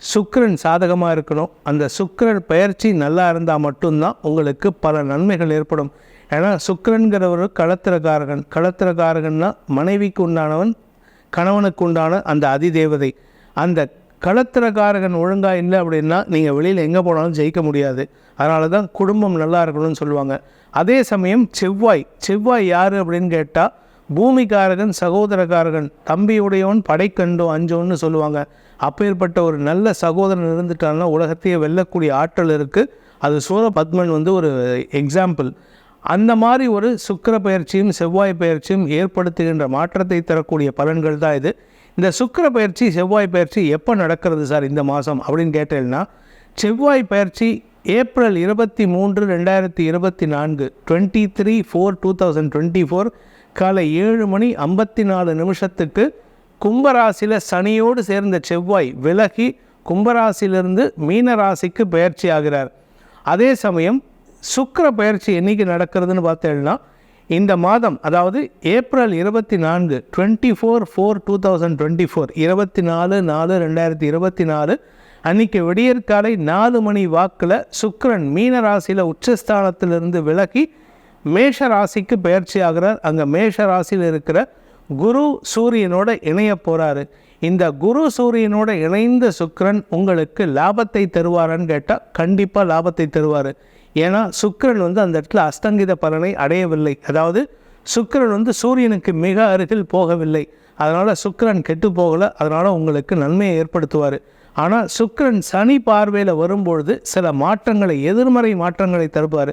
சுக்கரன் சாதகமாக இருக்கணும். அந்த சுக்கரன் பயிற்சி நல்லா இருந்தால் மட்டும்தான் உங்களுக்கு பல நன்மைகள் ஏற்படும். ஏன்னா சுக்கரன்கிற ஒரு களத்திரக்காரகன். களத்திரக்காரகன்னா மனைவிக்கு உண்டானவன் கணவனுக்கு உண்டான அந்த அதிதேவதை. அந்த களத்திரக்காரகன் ஒழுங்காக இல்லை அப்படின்னா நீங்கள் வெளியில் எங்கே போனாலும் ஜெயிக்க முடியாது. அதனால தான் குடும்பம் நல்லா இருக்கணும்னு சொல்லுவாங்க. அதே சமயம் செவ்வாய். செவ்வாய் யார் அப்படின்னு கேட்டால் பூமிக்காரகன் சகோதரக்காரகன் தம்பியுடையவன் படைக்கண்டோ அஞ்சோன்னு சொல்லுவாங்க. அப்பேற்பட்ட ஒரு நல்ல சகோதரன் இருந்துட்டாங்கன்னா உலகத்தையே வெல்லக்கூடிய ஆற்றல் இருக்குது அது சூரபத்மன் வந்து ஒரு எக்ஸாம்பிள் அந்த மாதிரி ஒரு சுக்கிர பயிற்சியும் செவ்வாய் பயிற்சியும் ஏற்படுத்துகின்ற மாற்றத்தை தரக்கூடிய பலன்கள் தான் இது. இந்த சுக்கிர பயிற்சி செவ்வாய் பயிற்சி எப்போ நடக்கிறது சார் இந்த மாதம் அப்படின்னு கேட்டேன்னா செவ்வாய் பயிற்சி ஏப்ரல் இருபத்தி மூன்று ரெண்டாயிரத்தி இருபத்தி நான்கு twenty three four two thousand twenty four காலை ஏழு மணி ஐம்பத்தி நாலு நிமிஷத்துக்கு கும்பராசியில் சனியோடு சேர்ந்த செவ்வாய் விலகி கும்பராசியிலிருந்து மீன ராசிக்கு பயிற்சி ஆகிறார். அதே சமயம் சுக்கர பயிற்சி என்றைக்கு நடக்கிறதுன்னு பார்த்தேன்னா இந்த மாதம் அதாவது ஏப்ரல் இருபத்தி நான்கு twenty four four two thousand twenty four இருபத்தி நாலு நாலு ரெண்டாயிரத்தி இருபத்தி நாலு அன்றைக்கி விடியற்காலை நாலு மணி வாக்கில் சுக்கரன் மீன ராசியில் உச்சஸ்தானத்திலிருந்து விலகி மேஷ ராசிக்கு பயிற்சி ஆகிறார் அங்கே மேஷ ராசியில் இருக்கிற குரு சூரியனோட இணைய போகிறாரு இந்த குரு சூரியனோட இணைந்த சுக்கிரன் உங்களுக்கு லாபத்தை தருவாரான்னு கேட்டால் கண்டிப்பாக லாபத்தை தருவார். ஏன்னா சுக்கரன் வந்து அந்த இடத்துல அஸ்தங்கித பலனை அடையவில்லை. அதாவது சுக்கரன் வந்து சூரியனுக்கு மிக அருகில் போகவில்லை. அதனால் சுக்கரன் கெட்டு போகலை. அதனால் உங்களுக்கு நன்மையை ஏற்படுத்துவார். ஆனால் சுக்கிரன் சனி பார்வையில் வரும்பொழுது சில மாற்றங்களை எதிர்மறை மாற்றங்களை தருவார்.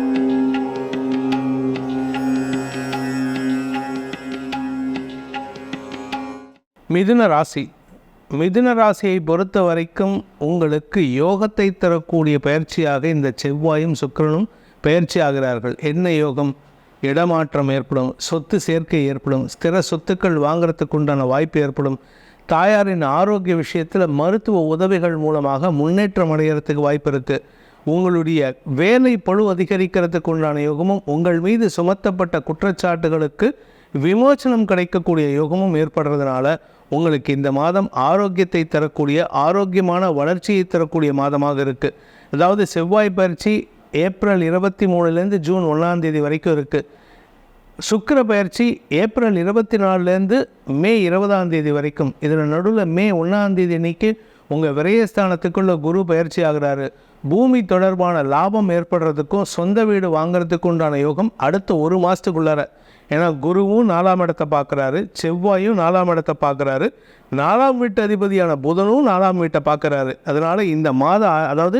மிதுன ராசி. மிதுன ராசியை பொறுத்த வரைக்கும் உங்களுக்கு யோகத்தை தரக்கூடிய பயிற்சியாக இந்த செவ்வாயும் சுக்கரனும் பயிற்சி ஆகிறார்கள். என்ன யோகம்? இடமாற்றம் ஏற்படும் சொத்து சேர்க்கை ஏற்படும் ஸ்திர சொத்துக்கள் வாங்குறதுக்கு உண்டான வாய்ப்பு ஏற்படும். தாயாரின் ஆரோக்கிய விஷயத்தில் மருத்துவ உதவிகள் மூலமாக முன்னேற்றம் அடைகிறதுக்கு வாய்ப்பு இருக்குது உங்களுடைய வேலை பழு அதிகரிக்கிறதுக்கு உண்டான யோகமும் உங்கள் மீது சுமத்தப்பட்ட குற்றச்சாட்டுகளுக்கு விமோசனம் கிடைக்கக்கூடிய யோகமும் ஏற்படுறதுனால உங்களுக்கு இந்த மாதம் ஆரோக்கியத்தை தரக்கூடிய ஆரோக்கியமான வளர்ச்சியை தரக்கூடிய மாதமாக இருக்குது அதாவது செவ்வாய் பயிற்சி ஏப்ரல் இருபத்தி மூணுலேருந்து ஜூன் ஒன்றாம் தேதி வரைக்கும் இருக்குது சுக்கர பயிற்சி ஏப்ரல் இருபத்தி நாலுலேருந்து மே இருபதாம் தேதி வரைக்கும். இதில் நடுவில் மே ஒன்றாம் தேதி அன்னைக்கு உங்கள் விரயஸ்தானத்துக்குள்ள குரு பயிற்சி ஆகிறாரு. பூமி தொடர்பான லாபம் ஏற்படுறதுக்கும் சொந்த வீடு வாங்குறதுக்கு உண்டான யோகம் அடுத்த ஒரு மாதத்துக்குள்ளார ஏன்னா குருவும் நாலாம் இடத்தை பார்க்குறாரு செவ்வாயும் நாலாம் இடத்தை பார்க்குறாரு. நாலாம் வீட்டு அதிபதியான புதனும் நாலாம் வீட்டை பார்க்குறாரு. அதனால் இந்த மாதம் அதாவது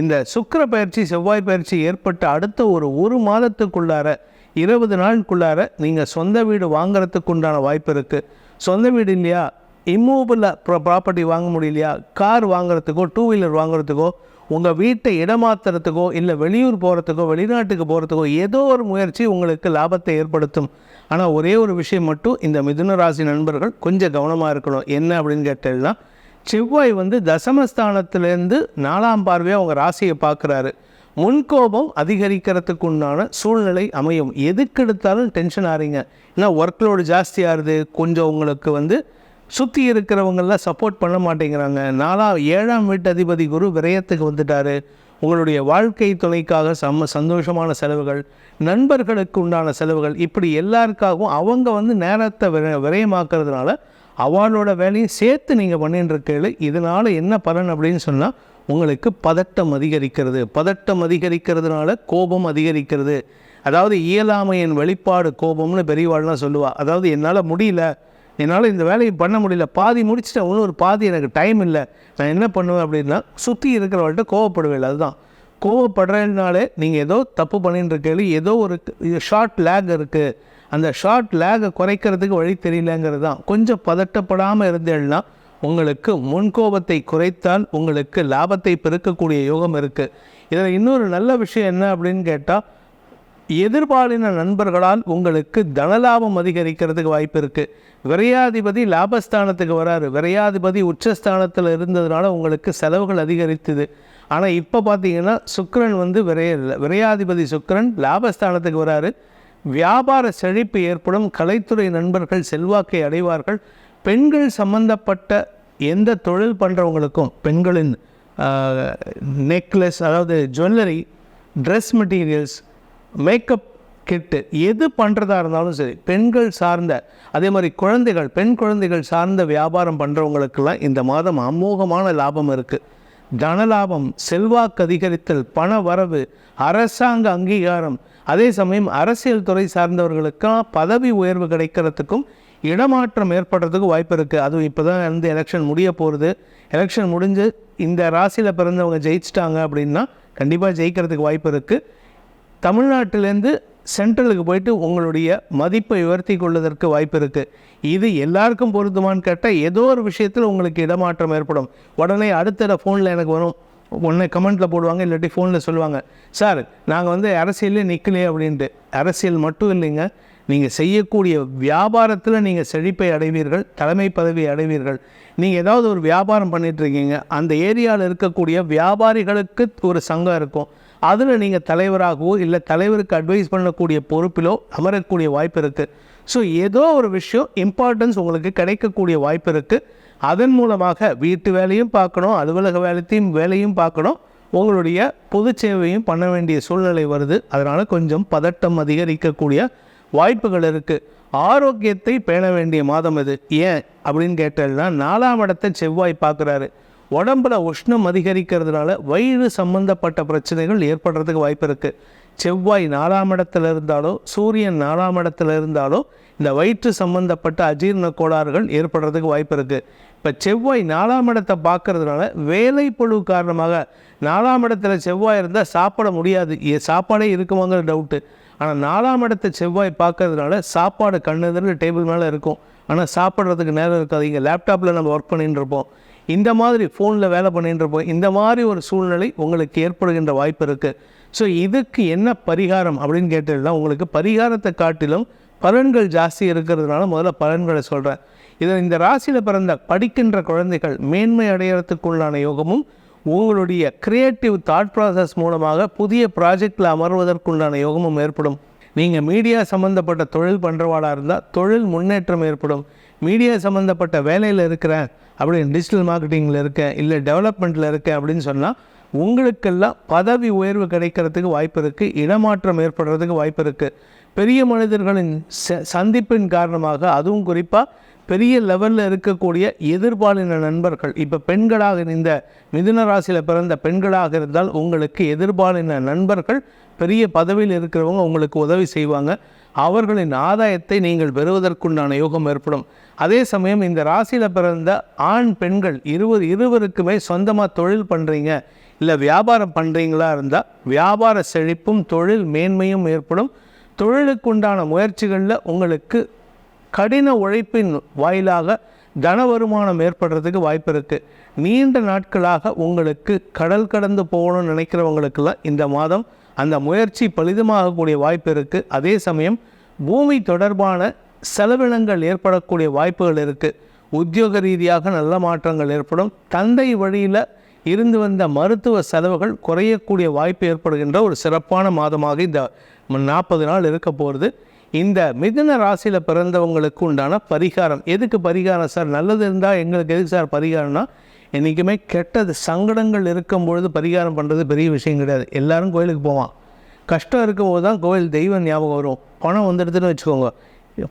இந்த சுக்கர பயிற்சி செவ்வாய் பயிற்சி ஏற்பட்ட அடுத்த ஒரு ஒரு மாதத்துக்குள்ளார இருபது நாளுக்குள்ளார நீங்கள் சொந்த வீடு வாங்குறதுக்கு உண்டான வாய்ப்பு இருக்குது சொந்த வீடு இல்லையா? இம்மூவபிள் ப்ராப்பர்ட்டி வாங்க முடியலையா? கார் வாங்குறதுக்கோ டூ வீலர் வாங்குறதுக்கோ உங்கள் வீட்டை இடமாத்துறதுக்கோ இல்லை வெளியூர் போகிறதுக்கோ வெளிநாட்டுக்கு போகிறதுக்கோ ஏதோ ஒரு முயற்சி உங்களுக்கு லாபத்தை ஏற்படுத்தும். ஆனால் ஒரே ஒரு விஷயம் மட்டும் இந்த மிதுன ராசி நண்பர்கள் கொஞ்சம் கவனமாக இருக்கணும். என்ன அப்படின்னு கேட்டதுன்னா செவ்வாய் வந்து தசமஸ்தானத்திலேருந்து நாலாம் பார்வையாக உங்கள் ராசியை பார்க்குறாரு. முன்கோபம் அதிகரிக்கிறதுக்கு உண்டான சூழ்நிலை அமையும். எதுக்கு எடுத்தாலும் டென்ஷன் ஆறீங்க. ஏன்னா ஒர்க்லோடு ஜாஸ்தியாகுது கொஞ்சம் உங்களுக்கு வந்து சுற்றி இருக்கிறவங்கெல்லாம் சப்போர்ட் பண்ண மாட்டேங்கிறாங்க. நாலாம் ஏழாம் வீட்டு அதிபதி குரு விரயத்துக்கு வந்துட்டாரு. உங்களுடைய வாழ்க்கை துணைக்காக சம சந்தோஷமான செலவுகள் நண்பர்களுக்கு உண்டான செலவுகள் இப்படி எல்லாருக்காகவும் அவங்க வந்து நேரத்தை விர விரயமாக்குறதுனால அவளோட வேலையும் சேர்த்து நீங்கள் பண்ணிட்டு இருக்கீங்க இதனால் என்ன பலன் அப்படின்னு சொன்னால் உங்களுக்கு பதட்டம் அதிகரிக்கிறது. பதட்டம் அதிகரிக்கிறதுனால கோபம் அதிகரிக்கிறது. அதாவது இயலாமையின் வெளிப்பாடு கோபம்னு பெரியவாள்லாம் சொல்லுவாள் அதாவது என்னால் முடியல என்னால் இந்த வேலையை பண்ண முடியல. பாதி முடிச்சிட்டேன். ஒன்றும் ஒரு பாதி எனக்கு டைம் இல்லை. நான் என்ன பண்ணுவேன் அப்படின்னா சுற்றி இருக்கிறவள்கிட்ட கோவப்படுவேன். அதுதான். கோவப்படுறதுனாலே நீங்கள் ஏதோ தப்பு பண்ணிட்டு இருக்கீங்க ஏதோ ஒரு ஷார்ட் லேக் இருக்குது அந்த ஷார்ட் லேகை குறைக்கிறதுக்கு வழி தெரியலங்கிறது தான் கொஞ்சம் பதட்டப்படாமல் இருந்தேன்னா உங்களுக்கு முன்கோபத்தை குறைத்தால் உங்களுக்கு லாபத்தை பெருக்கக்கூடிய யோகம் இருக்குது இதில் இன்னொரு நல்ல விஷயம் என்ன அப்படின்னு கேட்டால் எதிர்பாலின நண்பர்களால் உங்களுக்கு தனலாபம் அதிகரிக்கிறதுக்கு வாய்ப்பு இருக்குது விரையாதிபதி லாபஸ்தானத்துக்கு வராரு. விரையாதிபதி உச்சஸ்தானத்தில் இருந்ததுனால உங்களுக்கு செலவுகள் அதிகரித்தது. ஆனால் இப்போ பார்த்தீங்கன்னா சுக்கரன் வந்து விரைய விரையாதிபதி சுக்கரன் லாபஸ்தானத்துக்கு வராரு. வியாபார செழிப்பு ஏற்படும். கலைத்துறை நண்பர்கள் செல்வாக்கை அடைவார்கள். பெண்கள் சம்பந்தப்பட்ட எந்த தொழில் பண்ணுறவங்களுக்கும் பெண்களின் நெக்லஸ் அதாவது jewellery dress materials makeup kit எது பண்ணுறதா இருந்தாலும் சரி பெண்கள் சார்ந்த அதே மாதிரி குழந்தைகள் பெண் குழந்தைகள் சார்ந்த வியாபாரம் பண்ணுறவங்களுக்கெல்லாம் இந்த மாதம் அமோகமான லாபம் இருக்குது தனலாபம் செல்வாக்கு அதிகரித்தல் பண வரவு அரசாங்க அங்கீகாரம் அதே சமயம் அரசியல் துறை சார்ந்தவர்களுக்கெல்லாம் பதவி உயர்வு கிடைக்கிறதுக்கும் இடமாற்றம் ஏற்படுறதுக்கு வாய்ப்பு இருக்குது அதுவும் இப்போ தான் வந்து எலெக்ஷன் முடிய போகிறது எலெக்ஷன் முடிஞ்சு இந்த ராசியில் பிறந்தவங்க ஜெயிச்சிட்டாங்க அப்படின்னா கண்டிப்பாக ஜெயிக்கிறதுக்கு வாய்ப்பு இருக்குது தமிழ்நாட்டிலேருந்து சென்ட்ரலுக்கு போயிட்டு உங்களுடைய மதிப்பை உயர்த்தி கொள்வதற்கு வாய்ப்பு இருக்குது இது எல்லாருக்கும் பொருந்துமான்னு கேட்டால் ஏதோ ஒரு விஷயத்தில் உங்களுக்கு இடமாற்றம் ஏற்படும். உடனே அடுத்த ஃபோனில் எனக்கு வரும். உடனே கமெண்ட்டில் போடுவாங்க இல்லாட்டி ஃபோனில் சொல்லுவாங்க. சார் நாங்கள் வந்து அரசியலே நிற்கலையே அப்படின்ட்டு. அரசியல் மட்டும் இல்லைங்க. நீங்கள் செய்யக்கூடிய வியாபாரத்தில் நீங்கள் செழிப்பை அடைவீர்கள் தலைமை பதவி அடைவீர்கள். நீங்கள் ஏதாவது ஒரு வியாபாரம் பண்ணிட்டு இருக்கீங்க அந்த ஏரியாவில் இருக்கக்கூடிய வியாபாரிகளுக்கு ஒரு சங்கம் இருக்கும். அதில் நீங்கள் தலைவராகவோ இல்லை தலைவருக்கு அட்வைஸ் பண்ணக்கூடிய பொறுப்பிலோ அமரக்கூடிய வாய்ப்பு இருக்குது ஸோ ஏதோ ஒரு விஷயம் இம்பார்ட்டன்ஸ் உங்களுக்கு கிடைக்கக்கூடிய வாய்ப்பு இருக்குது அதன் மூலமாக வீட்டு வேலையும் பார்க்கணும் அலுவலக வேலைத்தையும் வேலையும் பார்க்கணும். உங்களுடைய பொது சேவையும் பண்ண வேண்டிய சூழ்நிலை வருது. அதனால் கொஞ்சம் பதட்டம் அதிகரிக்கக்கூடிய வாய்ப்புகள் இருக்குது ஆரோக்கியத்தை பேண வேண்டிய மாதம் இது. ஏன்? அப்படின்னு கேட்டதுனா நாலாம் இடத்தை செவ்வாய் பார்க்குறாரு. உடம்புல உஷ்ணம் அதிகரிக்கிறதுனால வயிறு சம்பந்தப்பட்ட பிரச்சனைகள் ஏற்படுறதுக்கு வாய்ப்பு இருக்குது செவ்வாய் நாலாம் இடத்துல இருந்தாலோ சூரியன் நாலாம் இடத்துல இருந்தாலோ இந்த வயிற்று சம்பந்தப்பட்ட அஜீர்ண கோளாறுகள் ஏற்படுறதுக்கு வாய்ப்பு இருக்குது இப்போ செவ்வாய் நாலாம் இடத்தை பார்க்கறதுனால வேலை காரணமாக நாலாம் இடத்துல செவ்வாய் இருந்தால் சாப்பிட முடியாது. ஏ- சாப்பாடே இருக்குமாங்கிற டவுட்டு ஆனால் நாலாம் இடத்தை செவ்வாய் பார்க்கறதுனால சாப்பாடு கண்ணெதிரில் டேபிள் மேலே இருக்கும். ஆனால் சாப்பிட்றதுக்கு நேரம் இருக்காது. இங்கே லேப்டாப்பில் நம்ம ஒர்க் பண்ணிட்டு இருப்போம். இந்த மாதிரி ஃபோனில் வேலை பண்ணிட்டு இருப்போம். இந்த மாதிரி ஒரு சூழ்நிலை உங்களுக்கு ஏற்படுகின்ற வாய்ப்பு இருக்குது ஸோ இதுக்கு என்ன பரிகாரம் அப்படின்னு கேட்டதுனா உங்களுக்கு பரிகாரத்தை காட்டிலும் பலன்கள் ஜாஸ்தி இருக்கிறதுனால முதல்ல பலன்களை சொல்கிறேன் இதில் இந்த ராசியில் பிறந்த படிக்கின்ற குழந்தைகள் மேன்மை அடையறதுக்குள்ளான யோகமும் உங்களுடைய கிரியேட்டிவ் தாட் ப்ராசஸ் மூலமாக புதிய ப்ராஜெக்டில் அமர்வதற்குண்டான யோகமும் ஏற்படும். நீங்கள் மீடியா சம்மந்தப்பட்ட தொழில் பண்ணுறவாடாக இருந்தால் தொழில் முன்னேற்றம் ஏற்படும். மீடியா சம்மந்தப்பட்ட வேலையில் இருக்கிறேன் அப்படின்னு டிஜிட்டல் மார்க்கெட்டிங்கில் இருக்கேன் இல்லை டெவலப்மெண்ட்டில் இருக்கேன் அப்படின்னு சொன்னால் உங்களுக்கெல்லாம் பதவி உயர்வு கிடைக்கிறதுக்கு வாய்ப்பு இருக்குது இடமாற்றம் ஏற்படுறதுக்கு வாய்ப்பு இருக்குது பெரிய மனிதர்களின் ச- சந்திப்பின் காரணமாக அதுவும் குறிப்பாக பெரிய லெவலில் இருக்கக்கூடிய எதிர்பாலின நண்பர்கள். இப்போ பெண்களாக இந்த மிதுன ராசியில் பிறந்த பெண்களாக இருந்தால் உங்களுக்கு எதிர்பாலின நண்பர்கள் பெரிய பதவியில் இருக்கிறவங்க உங்களுக்கு உதவி செய்வாங்க. அவர்களின் ஆதாயத்தை நீங்கள் பெறுவதற்குண்டான யோகம் ஏற்படும். அதே சமயம் இந்த ராசியில் பிறந்த ஆண் பெண்கள் இருவர் இருவருக்குமே சொந்தமாக தொழில் பண்ணுறீங்க இல்லை வியாபாரம் பண்ணுறீங்களா இருந்தால் வியாபார செழிப்பும் தொழில் மேன்மையும் ஏற்படும். தொழிலுக்குண்டான முயற்சிகளில் உங்களுக்கு கடின உழைப்பின் வாயிலாக தன வருமானம் ஏற்படுறதுக்கு வாய்ப்பு இருக்குது நீண்ட நாட்களாக உங்களுக்கு கடல் கடந்து போகணும்னு நினைக்கிறவங்களுக்கெல்லாம் இந்த மாதம் அந்த முயற்சி பலிதமாகக்கூடிய வாய்ப்பு இருக்குது அதே சமயம் பூமி தொடர்பான செலவினங்கள் ஏற்படக்கூடிய வாய்ப்புகள் இருக்குது உத்தியோக ரீதியாக நல்ல மாற்றங்கள் ஏற்படும். தந்தை வழியில் இருந்து வந்த மருத்துவ செலவுகள் குறையக்கூடிய வாய்ப்பு ஏற்படுகின்ற ஒரு சிறப்பான மாதமாக இந்த நாற்பது நாள் இருக்க போகிறது இந்த மிதுன ராசியில் பிறந்தவங்களுக்கு உண்டான பரிகாரம். எதுக்கு பரிகாரம் சார்? நல்லது இருந்தால் எங்களுக்கு எதுக்கு சார் பரிகாரம்னா என்றைக்குமே கெட்டது சங்கடங்கள் இருக்கும் பொழுது பரிகாரம் பண்ணுறது பெரிய விஷயம் கிடையாது. எல்லாரும் கோயிலுக்கு போவான். கஷ்டம் இருக்கும்போது தான் கோயில் தெய்வம் ஞாபகம் வரும். பணம் வந்துடுதுன்னு வச்சுக்கோங்க.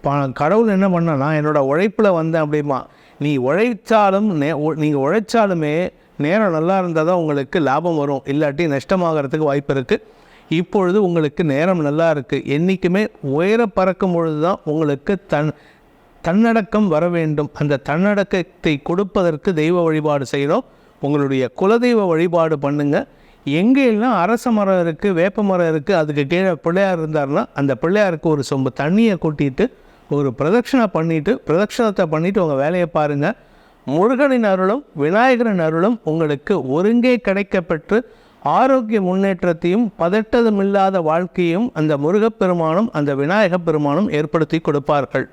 ப- கடவுள் என்ன பண்ணா நான் உழைப்பில் வந்தேன் அப்படிமா. நீ உழைச்சாலும் நே நீங்கள் உழைச்சாலுமே நேரம் நல்லா இருந்தால் தான் உங்களுக்கு லாபம் வரும். இல்லாட்டி நஷ்டமாகறதுக்கு வாய்ப்பு இருக்குது இப்பொழுது உங்களுக்கு நேரம் நல்லா இருக்குது என்றைக்குமே உயர பறக்கும் பொழுது தான் உங்களுக்கு தன் தன்னடக்கம் வர வேண்டும். அந்த தன்னடக்கத்தை கொடுப்பதற்கு தெய்வ வழிபாடு செய்கிறோம் உங்களுடைய குலதெய்வ வழிபாடு பண்ணுங்கள் எங்கெல்லாம் அரச மரம் இருக்குது வேப்ப மரம் இருக்குது அதுக்கு கீழே பிள்ளையார் இருந்தாருன்னா அந்த பிள்ளையாருக்கு ஒரு சொம்பு தண்ணியை கொட்டிட்டு ஒரு பிரதட்சணை பண்ணிவிட்டு பிரதட்சணத்தை பண்ணிவிட்டு உங்கள் வேலையை பாருங்கள் முருகனின் அருளும் விநாயகரின் அருளும் உங்களுக்கு ஒருங்கே கிடைக்கப்பெற்று ஆரோக்கிய முன்னேற்றத்தையும் பதட்டதுமில்லாத வாழ்க்கையும் அந்த முருகப்பெருமானும் அந்த விநாயகப் பெருமானும் ஏற்படுத்தி கொடுப்பார்கள்.